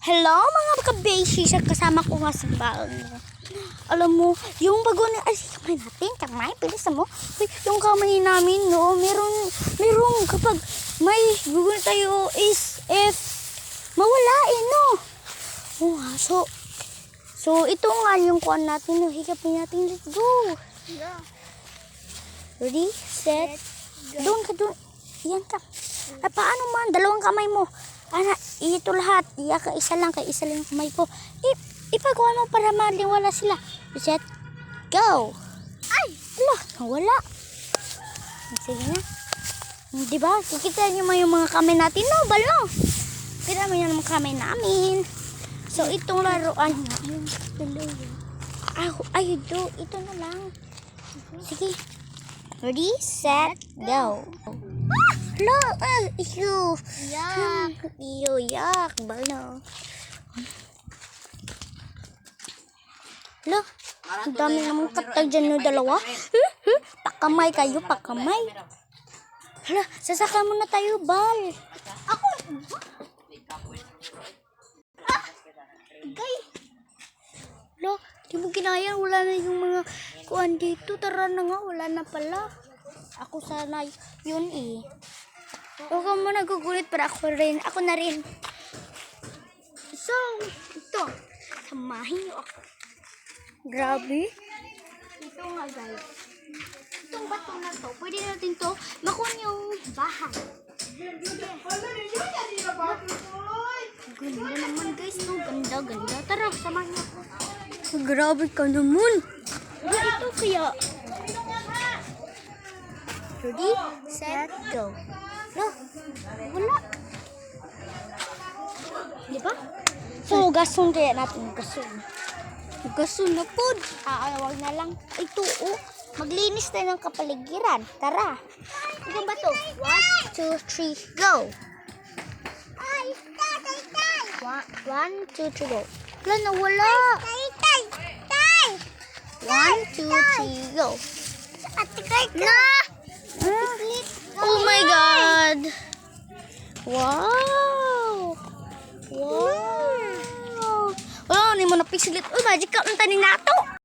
Hello mga kabeshi sa kasama ko nga sa baon. Alam mo, yung bago na, ay, kamay natin, kamay, bilis mo. Uy, yung kamay namin, no, meron, meron kapag may gugun tayo is if mawala eh, no. Nga, so, so ito nga yung kuan natin, no, higapin natin, let's go. Yeah. Ready, set, doon ka doon. Yan ka. Ay, paano man? Dalawang kamay mo. Ana, ito lahat. Iya ka isa lang, kay isa lang kamay ko. I, ipagawa mo para maliwala sila. Set, go. Ay, ala, wala. Sige na. Di ba? Kikita niyo mo yung mga kamay natin, no? Balo. Kita mo yung mga kamay namin. So, itong laruan nga. Ayun, dalawa. Ah, ay, do. Ito na lang. Sige. Ready, set, go. Uh, ew. Yeah. Ew, yuck. Balo. Hello, ang dami namang katag dyan yung dalawa. Pakamay kayo, pakamay. Hala, sasaka muna tayo, bal. Ako. Ah. Gay. Hala, di mo kinaya, wala na yung mga kuan dito. Tara na nga, wala na pala. Ako sana yun eh. Huwag ka mo nagugulit para ako rin. Ako na rin. So, ito. Samahin niyo ako. Grabe. Ito nga guys. Itong bato na to, pwede natin to makuha yung bahay. Ganda naman guys, no? Ganda, ganda. Tara, samahan niyo ako. Grabe ka naman. Ba, ito kaya. Ready, set, go. So, gason kaya natin, gason. Gason na po. Aawag na lang. Ito, oh. Maglinis tayo ng kapaligiran. Tara. Ito ba to? One, two, three, go. One, one, two, three, go. Wala na, wala. One, two, three, go. Na! Oh my God! Wow! Wala, hindi mo napisiglit. Uy, magic ka ang nato.